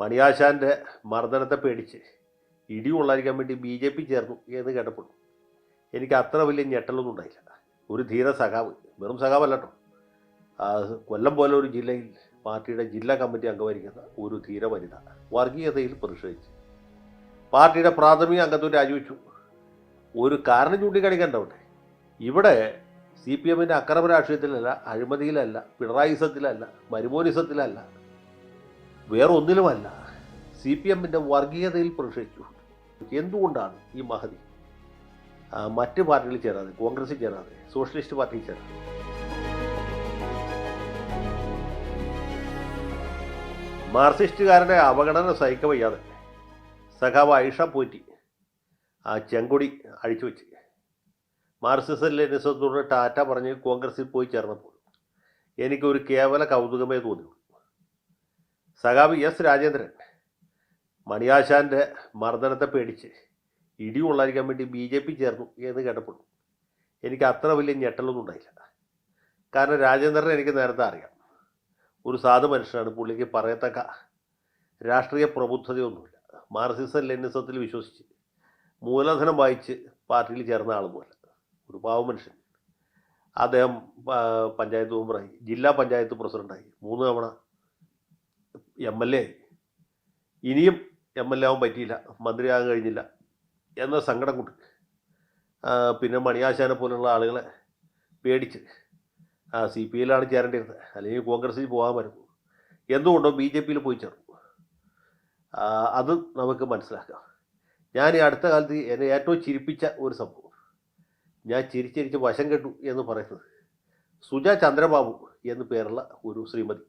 മണിയാശാന്റെ മർദ്ദനത്തെ പേടിച്ച് ഇടി കൊള്ളാതിരിക്കാൻ വേണ്ടി ബി ജെ പി ചേർന്നു എന്ന് കേട്ടപ്പോൾ എനിക്ക് അത്ര വലിയ ഞെട്ടലൊന്നും ഉണ്ടായില്ല. ഒരു ധീര സഖാവ് വെറും സഖാവല്ല കേട്ടോ. കൊല്ലം പോലെ ഒരു ജില്ലയിൽ പാർട്ടിയുടെ ജില്ലാ കമ്മിറ്റി അംഗമായിരിക്കുന്ന ഒരു ധീര വനിത വർഗീയതയിൽ പ്രതിഷേധിച്ച് പാർട്ടിയുടെ പ്രാഥമിക അംഗത്വം രാജിവെച്ചു. ഒരു കാരണം ചൂണ്ടിക്കാണിക്കണ്ടവിടെ ഇവിടെ സി പി എമ്മിന്റെ അക്രമ രാഷ്ട്രീയത്തിലല്ല അഴിമതിയിലല്ല പിണറായിസത്തിലല്ല മരുമോനിസത്തിലല്ല വേറെ ഒന്നിലുമല്ല സി പി എമ്മിന്റെ വർഗീയതയിൽ പ്രതിഷേധിച്ചു എന്തുകൊണ്ടാണ് ഈ മഹതി? മറ്റ് പാർട്ടികളിൽ ചേരാതെ കോൺഗ്രസിൽ ചേരാതെ സോഷ്യലിസ്റ്റ് പാർട്ടിയിൽ ചേരാതെ? മാർക്സിസ്റ്റുകാരുടെ അവഗണന സഹിക്ക വയ്യാതെ സഖാവ് ഐഷ പോറ്റി ആ ചെങ്കൊടി അഴിച്ചു വെച്ച്. മാർക്സിസം ലെനിസത്തോട് ടാറ്റ പറഞ്ഞ് കോൺഗ്രസിൽ പോയി ചേർന്നപ്പോൾ എനിക്കൊരു കേവല കൗതുകമേ തോന്നിയുള്ളൂ. സഖാവ് എസ് രാജേന്ദ്രൻ മണിയാശാന്റെ മർദ്ദനത്തെ പേടിച്ച് ഇടി കൊള്ളാതിരിക്കാൻ വേണ്ടി ബി ജെ പി ചേർന്നു എന്ന് കേട്ടപ്പോൾ എനിക്ക് അത്ര വലിയ ഞെട്ടലൊന്നും ഉണ്ടായില്ല. കാരണം രാജേന്ദ്രനെ എനിക്ക് നേരത്തെ അറിയാം. ഒരു സാധു മനുഷ്യനാണ് പുള്ളിക്ക് പറയത്തക്ക രാഷ്ട്രീയ പ്രബുദ്ധതയൊന്നുമില്ല. മാർസിസം ലെനിസത്തിൽ വിശ്വസിച്ച് മൂലധനം വായിച്ച് പാർട്ടിയിൽ ചേർന്ന ആളുമല്ല ഒരു പാവ മനുഷ്യൻ. അദ്ദേഹം പഞ്ചായത്ത് മെമ്പറായി ജില്ലാ പഞ്ചായത്ത് പ്രസിഡന്റായി മൂന്ന് തവണ എം എൽ എ ഇനിയും എം എൽ എ ആവാൻ പറ്റിയില്ല. മന്ത്രിയാകാൻ കഴിഞ്ഞില്ല. എന്ന സങ്കടം കൊണ്ട് പിന്നെ മണിയാശാനെ പോലുള്ള ആളുകളെ പേടിച്ച്. ആ സി പി ഐയിലാണ് ചേരേണ്ടിയിരുന്നത്. അല്ലെങ്കിൽ കോൺഗ്രസ്സിൽ പോകാമായിരുന്നു എന്തുകൊണ്ടോ ബി ജെ പിയിൽ പോയി ചേർന്നു. അത് നമുക്ക് മനസ്സിലാക്കാം. ഞാൻ ഈ അടുത്ത കാലത്ത് എന്നെ ഏറ്റവും ചിരിപ്പിച്ച ഒരു സംഭവം. ഞാൻ ചിരിച്ചിരിച്ച് വശം കെട്ടു എന്ന് പറയുന്നത് സുജ ചന്ദ്രബാബു എന്നു പേരുള്ള ഒരു ശ്രീമതി.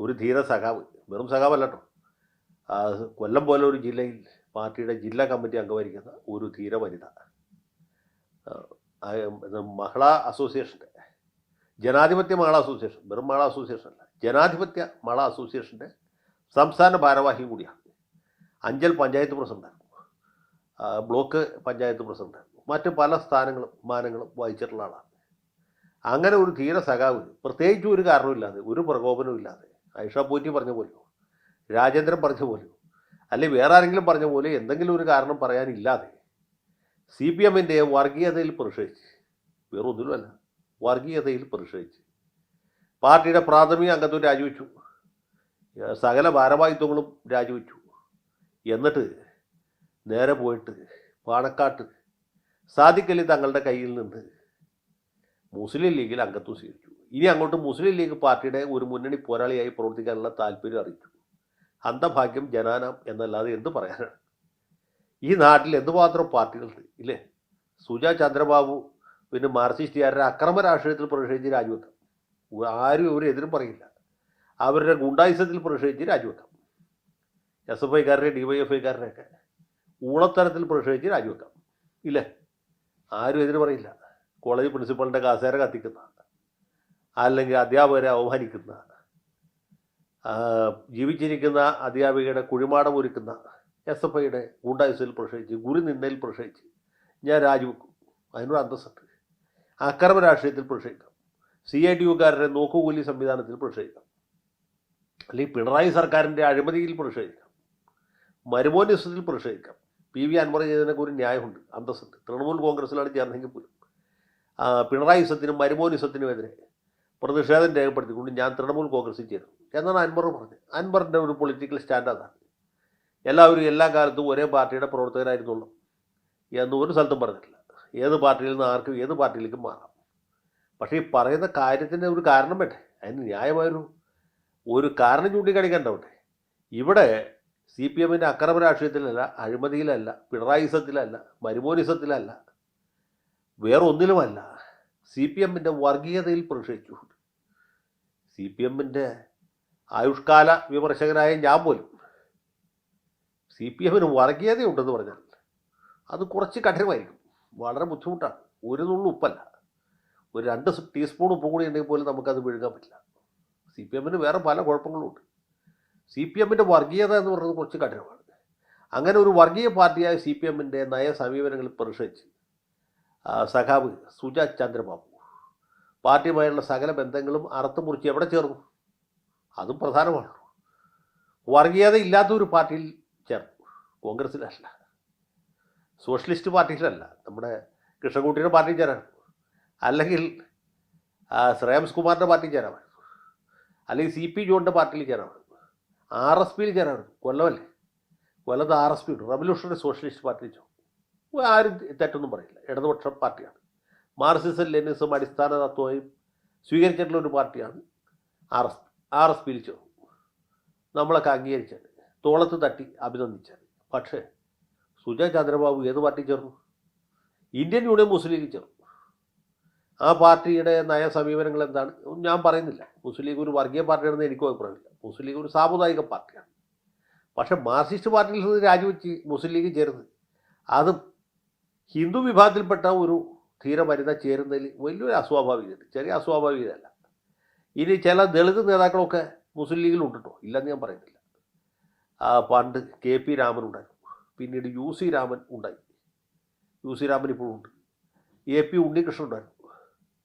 ഒരു ധീര സഖാവ് വെറും സഖാവല്ല കേട്ടോ കൊല്ലം പോലെ ഒരു ജില്ലയിൽ പാർട്ടിയുടെ ജില്ലാ കമ്മിറ്റി അംഗമായിരിക്കുന്ന ഒരു ധീര വനിത. മഹിളാ അസോസിയേഷന്റെ ജനാധിപത്യ മഹിളാ അസോസിയേഷൻ വെറും മഹിളാ അസോസിയേഷൻ അല്ല ജനാധിപത്യ മഹിളാ അസോസിയേഷന്റെ സംസ്ഥാന ഭാരവാഹിയും കൂടിയാണ്. അഞ്ചൽ പഞ്ചായത്ത് പ്രസിഡന്റായിരുന്നു ബ്ലോക്ക് പഞ്ചായത്ത് പ്രസിഡന്റായിരുന്നു മറ്റ് പല സ്ഥാനങ്ങളും മാനങ്ങളും വഹിച്ചിട്ടുള്ള ആളാണ്. അങ്ങനെ ഒരു ധീര സഖാവ് പ്രത്യേകിച്ച് ഒരു കാരണമില്ലാതെ ഒരു പ്രകോപനവും ഇല്ലാതെ ഐഷ പോറ്റി പറഞ്ഞ പോലെയോ? രാജേന്ദ്രൻ പറഞ്ഞ പോലെയോ? അല്ലെ വേറെ ആരെങ്കിലും പറഞ്ഞ പോലെ എന്തെങ്കിലും ഒരു കാരണം പറയാനില്ലാതെ സി പി എമ്മിന്റെ വർഗീയതയിൽ പ്രതിഷേധിച്ച് വേറൊന്നുമല്ല വർഗീയതയിൽ പ്രതിഷേധിച്ച് പാർട്ടിയുടെ പ്രാഥമിക അംഗത്വം രാജിവെച്ചു. സകല ഭാരവാഹിത്വങ്ങളും രാജിവെച്ചു. എന്നിട്ട് നേരെ പോയിട്ട് പാണക്കാട്ട് സാദിഖലി തങ്ങളുടെ കയ്യിൽ നിന്ന് മുസ്ലിം ലീഗിൽ അംഗത്വം സ്വീകരിച്ചു. ഇനി അങ്ങോട്ട് മുസ്ലിം ലീഗ് പാർട്ടിയുടെ ഒരു മുന്നണി പോരാളിയായി പ്രവർത്തിക്കാനുള്ള താല്പര്യം അറിയിച്ചു അന്ധഭാഗ്യം ജനാനം എന്നല്ലാതെ എന്ത് പറയാനാണ്? ഈ നാട്ടിൽ എന്തുമാത്രം പാർട്ടികളുണ്ട് ഇല്ലേ? സുജ ചന്ദ്രബാബു പിന്നെ മാർക്സിസ്റ്റുകാരുടെ അക്രമ രാഷ്ട്രീയത്തിൽ പ്രതിഷേധിച്ച് രാജിവെക്കാം. ആരും ഒരു എതിരും പറയില്ല. അവരുടെ ഗുണ്ടായുസത്തിൽ പ്രതിഷേധിച്ച് രാജിവെക്കാം. എസ് എഫ് ഐക്കാരുടെ ഡി വൈ എഫ് ഐക്കാരുടെയൊക്കെ ഊളത്തരത്തിൽ പ്രതിഷേധിച്ച് രാജിവെക്കാം. ഇല്ലേ? ആരും എതിര് പറയില്ല. കോളേജ് പ്രിൻസിപ്പളിന്റെ കാസേര കത്തിക്കുന്ന അല്ലെങ്കിൽ അധ്യാപകരെ അവമാനിക്കുന്ന ജീവിച്ചിരിക്കുന്ന അധ്യാപികയുടെ കുഴിമാടം ഒരുക്കുന്ന എസ് എഫ് ഐയുടെ ഗുണ്ടായുസിൽ പ്രതിഷേധിച്ച് ഗുരു നിന്നയിൽ പ്രതിഷേധിച്ച് ഞാൻ രാജിവെക്കും. അതിനൊരു അന്തസ്സുണ്ട്. അക്രമ രാഷ്ട്രീയത്തിൽ പ്രതിഷേധിക്കാം സി ഐ ടി യുക്കാരുടെ നോക്കുകൂലി സംവിധാനത്തിൽ പ്രതിഷേധിക്കാം അല്ലെങ്കിൽ പിണറായി സർക്കാരിന്റെ അഴിമതിയിൽ പ്രതിഷേധിക്കാം മരുമോനിസത്തിൽ പ്രതിഷേധിക്കാം പി വി അൻവർ ചെയ്തതിനൊക്കെ ഒരു ന്യായമുണ്ട് അന്തസ്സുണ്ട്. തൃണമൂൽ കോൺഗ്രസ്സിലാണ് ചേർന്നെങ്കിൽ പോലും. ആ, മരുമോനിസത്തിനും മരുമോനിസത്തിനുമെതിരെ പ്രതിഷേധം രേഖപ്പെടുത്തിക്കൊണ്ട് ഞാൻ തൃണമൂൽ കോൺഗ്രസിൽ ചേരും. എന്നാണ് അൻവർ പറഞ്ഞത്. അൻവറിന്റെ ഒരു പൊളിറ്റിക്കൽ സ്റ്റാൻഡ് അതാണ്. എല്ലാവരും എല്ലാ കാലത്തും ഒരേ പാർട്ടിയുടെ പ്രവർത്തകരായിരുന്നുള്ളൂ എന്ന് ഒരു സ്ഥലത്തും പറഞ്ഞിട്ടില്ല. ഏത് പാർട്ടിയിൽ നിന്ന് ആർക്കും ഏത് പാർട്ടിയിലേക്കും മാറാം. പക്ഷേ ഈ പറയുന്ന കാര്യത്തിന്റെ ഒരു കാരണം വേണ്ടേ? അതിന് ന്യായമായൊരു ഒരു കാരണം ചൂണ്ടിക്കാണിക്കണ്ടാവട്ടെ ഇവിടെ സി പി എമ്മിന്റെ അക്രമ രാഷ്ട്രീയത്തിലല്ല അഴിമതിയിലല്ല പിണറായിസത്തിലല്ല മരുമോനിസത്തിലല്ല വേറൊന്നിലുമല്ല. സി പി എമ്മിന്റെ വർഗീയതയിൽ പ്രതിഷേധിച്ചു. സി പി എമ്മിന്റെ ആയുഷ്കാല വിമർശകനായ ഞാൻ പോലും സി പി എമ്മിന് വർഗീയതയുണ്ടെന്ന് പറഞ്ഞാൽ അത് കുറച്ച് കഠിനമായിരിക്കും. വളരെ ബുദ്ധിമുട്ടാണ്. ഒരു നുള്ളു ഉപ്പല്ല. ഒരു രണ്ട് ടീസ്പൂൺ ഉപ്പ് കൂടി ഉണ്ടെങ്കിൽ പോലും നമുക്കത് വിഴുകാൻ പറ്റില്ല. സി പി എമ്മിന് വേറെ പല കുഴപ്പങ്ങളുമുണ്ട് സി പി എമ്മിന്റെ വർഗീയത എന്ന് പറയുന്നത് കുറച്ച് കഠിനമാണ്. അങ്ങനെ ഒരു വർഗീയ പാർട്ടിയായ സി പി എമ്മിന്റെ നയ സമീപനങ്ങളിൽ പ്രതിഷേധിച്ച് ആ, സഖാവ് സുജ ചന്ദ്രബാബു പാർട്ടിയുമായുള്ള സകല ബന്ധങ്ങളും അറുത്ത് മുറിച്ച് എവിടെ ചേർന്നു? അതും പ്രധാനമാണ്. വർഗീയത ഇല്ലാത്ത ഒരു പാർട്ടിയിൽ ചേർന്നു. കോൺഗ്രസ്സിലല്ല സോഷ്യലിസ്റ്റ് പാർട്ടിയിലല്ല. നമ്മുടെ കൃഷ്ണൻകുട്ടിയുടെ പാർട്ടി ചേരാൻ അല്ലെങ്കിൽ ശ്രേയംസ് കുമാറിന്റെ പാർട്ടിയിൽ ചേരാൻ അല്ലെങ്കിൽ സി പി ജോണിന്റെ പാർട്ടിയിൽ ചേരാൻ ആർ എസ് പിയിൽ ചേരാൻ കൊല്ലമല്ലേ? കൊല്ലത്ത് R S P revolutionary socialist party ചേർന്നു. ആരും തെറ്റൊന്നും പറയില്ല. ഇടതുപക്ഷ പാർട്ടിയാണ്. മാർസിസം ലെനിസം അടിസ്ഥാന തത്വമായും സ്വീകരിച്ചിട്ടുള്ള ഒരു പാർട്ടിയാണ് ആർ എസ് ആർ എസ് പിരിച്ചു നമ്മളൊക്കെ അംഗീകരിച്ചത്. തോളത്ത് തട്ടി അഭിനന്ദിച്ചത്. പക്ഷേ സുജ ചന്ദ്രബാബു ഏത് പാർട്ടി ചേർന്നു? ഇന്ത്യൻ യൂണിയൻ മുസ്ലിം ലീഗ് ചേർന്നു. ആ പാർട്ടിയുടെ നയ സമീപനങ്ങൾ എന്താണ്? ഞാൻ പറയുന്നില്ല. മുസ്ലിം ലീഗ് ഒരു വർഗീയ പാർട്ടിയാണെന്ന് എനിക്കും അഭിപ്രായമില്ല. മുസ്ലിം ലീഗ് ഒരു സാമുദായിക പാർട്ടിയാണ്. പക്ഷേ മാർക്സിസ്റ്റ് പാർട്ടിയിൽ നിന്ന് രാജിവെച്ച് മുസ്ലിം ലീഗ് ചേർന്ന് അതും ഹിന്ദു വിഭാഗത്തിൽപ്പെട്ട ഒരു ധീരമരുന്ന ചേരുന്നതിൽ വലിയൊരു അസ്വാഭാവികത ചെറിയ അസ്വാഭാവികതയല്ല. ഇനി ചില ദളിത് നേതാക്കളൊക്കെ മുസ്ലിം ലീഗിലുണ്ട് കേട്ടോ ഇല്ലെന്ന് ഞാൻ പറയുന്നില്ല. പണ്ട് കെ പി രാമൻ ഉണ്ടായിരുന്നു. പിന്നീട് യു സി രാമൻ ഉണ്ടായി. യു സി രാമൻ ഇപ്പോഴും ഉണ്ട്. എ പി ഉണ്ണികൃഷ്ണൻ ഉണ്ടായിരുന്നു.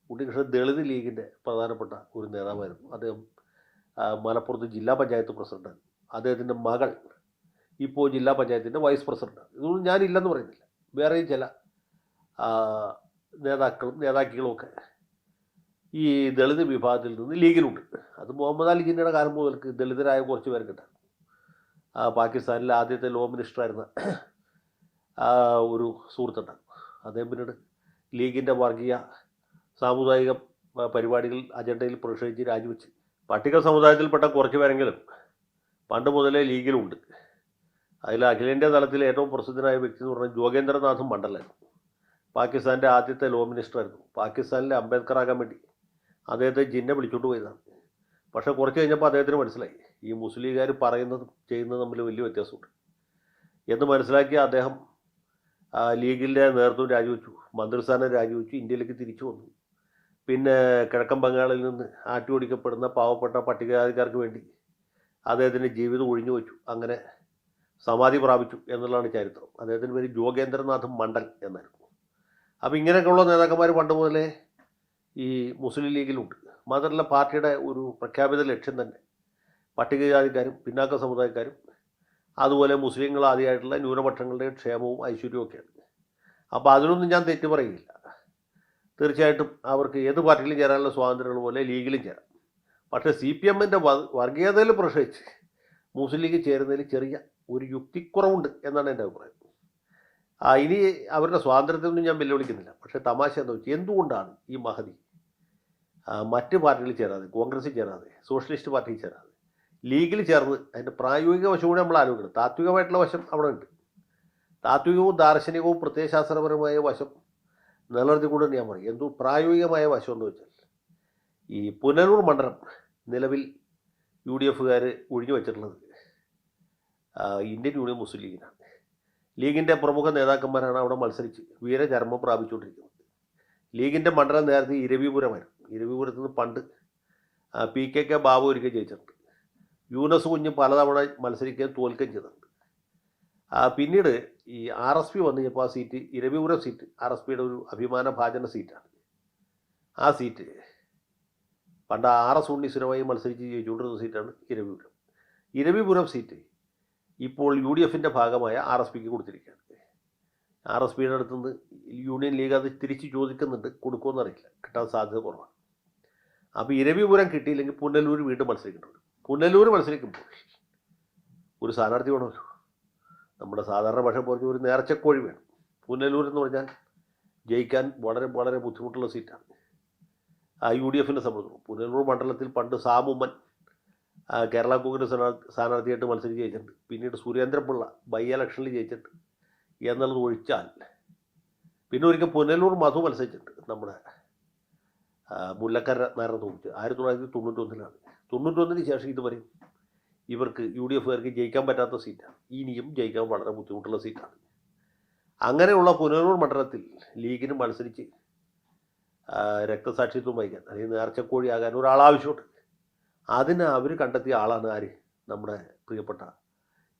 ഉണ്ണികൃഷ്ണൻ ദളിത് ലീഗിന്റെ പ്രധാനപ്പെട്ട ഒരു നേതാവായിരുന്നു. അദ്ദേഹം മലപ്പുറത്ത് ജില്ലാ പഞ്ചായത്ത് പ്രസിഡന്റാണ് അദ്ദേഹത്തിന്റെ മകൾ ഇപ്പോൾ ജില്ലാ പഞ്ചായത്തിന്റെ വൈസ് പ്രസിഡന്റാണ് ഇതൊന്നും ഞാനില്ലെന്ന് പറയുന്നില്ല. വേറെയും ചില നേതാക്കളും നേതാക്കികളുമൊക്കെ ഈ ദളിത് വിഭാഗത്തിൽ നിന്ന് ലീഗിലുണ്ട്. അത് മുഹമ്മദ് അലി ജിന്നയുടെ കാലം മുതൽക്ക് ദളിതരായ കുറച്ച് പേർക്കുണ്ട് പാകിസ്ഥാനിലെ ആദ്യത്തെ ലോ മിനിസ്റ്ററായിരുന്ന ഒരു സുഹൃത്തുണ്ട് അദ്ദേഹം പിന്നീട് ലീഗിന്റെ വർഗീയ സാമുദായിക പരിപാടികൾ അജണ്ടയിൽ പ്രതിഷേധിച്ച് രാജിവെച്ച്. പട്ടിക സമുദായത്തിൽപ്പെട്ട കുറച്ച് പേരെങ്കിലും പണ്ട് മുതലേ ലീഗിലുണ്ട്. അതിൽ അഖിലേന്ത്യാ തലത്തിൽ ഏറ്റവും പ്രസിദ്ധനായ വ്യക്തി എന്ന് പറഞ്ഞാൽ ജോഗേന്ദ്രനാഥ് മണ്ഡലായിരുന്നു പാകിസ്ഥാന്റെ ആദ്യത്തെ ലോ മിനിസ്റ്റർ ആയിരുന്നു. പാകിസ്ഥാനിലെ അംബേദ്കർ കമ്മിറ്റി അദ്ദേഹത്തെ ജിന്നെ വിളിച്ചോണ്ട് പോയതാണ്. പക്ഷേ കുറച്ച് കഴിഞ്ഞപ്പോൾ അദ്ദേഹത്തിന് മനസ്സിലായി. ഈ മുസ്ലിം ലീഗുകാർ പറയുന്നതും ചെയ്യുന്നതും തമ്മിൽ വലിയ വ്യത്യാസമുണ്ട്. എന്ന് മനസ്സിലാക്കി അദ്ദേഹം ലീഗിന്റെ നേതൃത്വം രാജിവെച്ചു. മന്ത്രിസ്ഥാനം രാജിവെച്ചു. ഇന്ത്യയിലേക്ക് തിരിച്ചു വന്നു. പിന്നെ കിഴക്കൻ ബംഗാളിൽ നിന്ന് ആട്ടി ഓടിക്കപ്പെടുന്ന പാവപ്പെട്ട പട്ടികജാതിക്കാർക്ക് വേണ്ടി അദ്ദേഹത്തിന്റെ ജീവിതം ഒഴിഞ്ഞു വെച്ചു. അങ്ങനെ സമാധി പ്രാപിച്ചു എന്നുള്ളതാണ് ചരിത്രം. അദ്ദേഹത്തിന്റെ പേര് ജോഗേന്ദ്രനാഥ് മണ്ഡൽ എന്നായിരുന്നു. അപ്പോൾ ഇങ്ങനെയൊക്കെയുള്ള നേതാക്കന്മാർ പണ്ട് മുതലേ ഈ മുസ്ലിം ലീഗിലുണ്ട്. മാത്രമല്ല പാർട്ടിയുടെ ഒരു പ്രഖ്യാപിത ലക്ഷ്യം തന്നെ. പട്ടികജാതിക്കാരും പിന്നാക്ക സമുദായക്കാരും അതുപോലെ മുസ്ലിങ്ങൾ ആദ്യമായിട്ടുള്ള ന്യൂനപക്ഷങ്ങളുടെ ക്ഷേമവും ഐശ്വര്യവും ഒക്കെയാണ്. അപ്പോൾ അതിനൊന്നും ഞാൻ തെറ്റ് പറയുകയില്ല തീർച്ചയായിട്ടും അവർക്ക് ഏത് പാർട്ടിയിലും ചേരാനുള്ള സ്വാതന്ത്ര്യങ്ങൾ പോലെ ലീഗിലും ചേരാം. പക്ഷേ സി പി എമ്മിന്റെ വർഗീയതയിൽ പ്രശ്നിച്ച് മുസ്ലിം ലീഗ് ചേരുന്നതിൽ ചെറിയ ഒരു യുക്തിക്കുറവുണ്ട് എന്നാണ് എന്റെ അഭിപ്രായം. ഇനി അവരുടെ സ്വാതന്ത്ര്യത്തിനൊന്നും ഞാൻ വെല്ലുവിളിക്കുന്നില്ല. പക്ഷേ തമാശ എന്ന് വെച്ചാൽ എന്തുകൊണ്ടാണ് ഈ മഹതി മറ്റ് പാർട്ടികളിൽ ചേരാതെ കോൺഗ്രസിൽ ചേരാതെ സോഷ്യലിസ്റ്റ് പാർട്ടിയിൽ ചേരാതെ ലീഗിൽ ചേർന്ന് അതിന്റെ പ്രായോഗിക വശം കൂടി നമ്മൾ ആലോചിക്കണം. താത്വികമായിട്ടുള്ള വശം അവിടെ ഉണ്ട്. താത്വികവും ദാർശനികവും പ്രത്യയശാസ്ത്രപരമായ വശം നിലനിർത്തിക്കൊണ്ട് ഞാൻ പറയും എന്തോ പ്രായോഗികമായ വശം എന്ന് വെച്ചാൽ ഈ പുനലൂർ മണ്ഡലം നിലവിൽ യു ഡി എഫുകാർ ഒഴിഞ്ഞു വെച്ചിട്ടുള്ളത് ഇന്ത്യൻ യൂണിയൻ മുസ്ലിം ലീഗിനാണ്. ലീഗിന്റെ പ്രമുഖ നേതാക്കന്മാരാണ് അവിടെ മത്സരിച്ച് വീരചർമ്മം പ്രാപിച്ചുകൊണ്ടിരിക്കുന്നത്. ലീഗിന്റെ മണ്ഡലം നേരത്തെ ഇരവിപുരമായിരുന്നു. ഇരവിപുരത്ത് നിന്ന് പണ്ട് പി കെ കെ ബാബു ഒരിക്കൽ ജയിച്ചിട്ടുണ്ട്. യൂനസ് കുഞ്ഞ് പലതവണ മത്സരിക്കുകയും തോൽക്കുകയും ചെയ്തിട്ടുണ്ട്. പിന്നീട് ഈ ആർ എസ് പി വന്നു. കഴിഞ്ഞപ്പോൾ ആ seat Eravipuram seat R S പിയുടെ ഒരു അഭിമാന ഭാജന സീറ്റാണ്. ആ സീറ്റ് പണ്ട് ആർ എസ് ഉണ്ണീശ്വരമായി മത്സരിച്ച് ജയിച്ചുകൊണ്ടിരുന്ന സീറ്റാണ് ഇരവിപുരം. ഇരവിപുരം സീറ്റ് ഇപ്പോൾ യു ഡി എഫിന്റെ ഭാഗമായ ആർ എസ് പിക്ക് കൊടുത്തിരിക്കുകയാണ്. ആർ എസ് പിയുടെ അടുത്തുനിന്ന് യൂണിയൻ ലീഗ് അത് തിരിച്ച് ചോദിക്കുന്നുണ്ട് കൊടുക്കുമെന്ന് അറിയില്ല. കിട്ടാൻ സാധ്യത കുറവാണ്. അപ്പോൾ ഇരവിപുരം കിട്ടിയില്ലെങ്കിൽ പുനലൂർ വീണ്ടും മത്സരിക്കുന്നുണ്ട് പുനലൂർ മത്സരിക്കുമ്പോൾ ഒരു സ്ഥാനാർത്ഥി വേണമല്ലോ. നമ്മുടെ സാധാരണ ഭാഷ പറഞ്ഞ ഒരു നേർച്ചക്കോഴി വേണം. പുനലൂർ എന്ന് പറഞ്ഞാൽ ജയിക്കാൻ വളരെ വളരെ ബുദ്ധിമുട്ടുള്ള സീറ്റാണ്. ആ യു ഡി എഫിനെ സംബന്ധിച്ചു പുനലൂർ മണ്ഡലത്തിൽ പണ്ട് സാമുമ്മൻ കേരള കോൺഗ്രസ് സ്ഥാനാ- സ്ഥാനാർത്ഥിയായിട്ട് മത്സരിച്ച് ജയിച്ചിട്ടുണ്ട്. പിന്നീട് സുരേന്ദ്രപിള്ള ബൈ ഇലക്ഷനിൽ ജയിച്ചിട്ട് എന്നുള്ളത് ഒഴിച്ചാൽ പിന്നെ ഒരിക്കൽ പുനലൂർ മധു മത്സരിച്ചിട്ടുണ്ട് നമ്മുടെ മുല്ലക്കര നാരായണ തോന്നിച്ച് ആയിരത്തി തൊള്ളായിരത്തി തൊണ്ണൂറ്റൊന്നിലാണ്. തൊണ്ണൂറ്റൊന്നിന് ശേഷം ഇതുവരെ ഇവർക്ക് യു ഡി എഫുകാർക്ക് ജയിക്കാൻ പറ്റാത്ത സീറ്റാണ്. ഇനിയും ജയിക്കാൻ വളരെ ബുദ്ധിമുട്ടുള്ള സീറ്റാണ്. അങ്ങനെയുള്ള പുനലൂർ മണ്ഡലത്തിൽ ലീഗിന് മത്സരിച്ച് രക്തസാക്ഷിത്വം വഹിക്കാൻ അല്ലെങ്കിൽ നേർച്ചക്കോഴിയാകാൻ ഒരാളാവശ്യമുണ്ട്. അതിന് അവർ കണ്ടെത്തിയ ആളാണ് ആര്? നമ്മുടെ പ്രിയപ്പെട്ട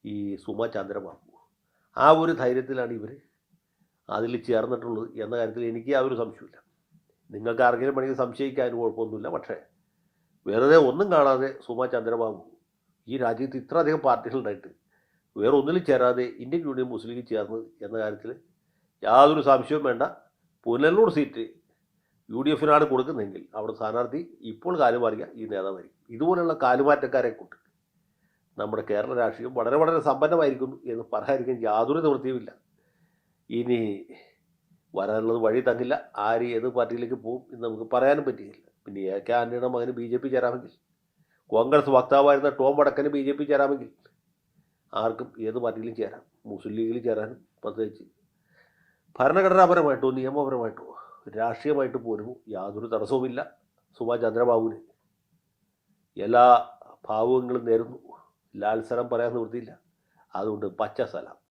ഈ സുമ ചന്ദ്രബാബു. ആ ഒരു ധൈര്യത്തിലാണ് ഇവർ അതിൽ ചേർന്നിട്ടുള്ളത് എന്ന കാര്യത്തിൽ എനിക്ക് ആ ഒരു സംശയമില്ല നിങ്ങൾക്ക് ആർക്കെങ്കിലും വേണമെങ്കിൽ സംശയിക്കാൻ കുഴപ്പമൊന്നുമില്ല. പക്ഷേ വെറുതെ ഒന്നും കാണാതെ സുമ ചന്ദ്രബാബു ഈ രാജ്യത്ത് ഇത്ര അധികം പാർട്ടികൾ ഉണ്ടായിട്ട് വേറെ ഒന്നിലും ചേരാതെ ഇന്ത്യൻ യൂണിയൻ മുസ്ലിം ലീഗ് ചേർന്നത് എന്ന കാര്യത്തിൽ യാതൊരു സംശയവും വേണ്ട. പുനലൂർ സീറ്റ് യു ഡി എഫിനാണ് കൊടുക്കുന്നതെങ്കിൽ അവിടെ സ്ഥാനാർത്ഥി ഇപ്പോൾ കാലുമാറിയ ഈ നേതാവായിരിക്കും. ഇതുപോലുള്ള കാലുമാറ്റക്കാരെ കൂട്ടി നമ്മുടെ കേരള രാഷ്ട്രീയം വളരെ വളരെ സമ്പന്നമായിരിക്കും എന്ന് പറയാതിരിക്കാൻ യാതൊരു നിവൃത്തിയുമില്ല. ഇനി വരാനുള്ളത് വഴി തന്നില്ല. ആര് ഏത് പാർട്ടിയിലേക്ക് പോകും എന്ന് നമുക്ക് പറയാനും പറ്റുകയില്ല പിന്നെ എ കെ ആന്റണിയുടെ മകന് ബി ജെ പി ചേരാമെങ്കിൽ കോൺഗ്രസ് വക്താവായിരുന്ന ടോം വടക്കന് ബി ജെ പി ചേരാമെങ്കിൽ ആർക്കും ഏത് പാർട്ടിയിലും ചേരാം. മുസ്ലിം ലീഗിൽ ചേരാനും പ്രത്യേകിച്ച് ഭരണഘടനാപരമായിട്ടോ നിയമപരമായിട്ടോ രാഷ്ട്രീയമായിട്ട് പോലും യാതൊരു തടസ്സവുമില്ല. സുഭാഷ് ചന്ദ്രബാബുവിന് എല്ലാ ഭാവുകങ്ങളും നേരുന്നു. ലാൽസരം പറയാൻ നിവൃത്തിയില്ല. അതുകൊണ്ട് പച്ച സലാം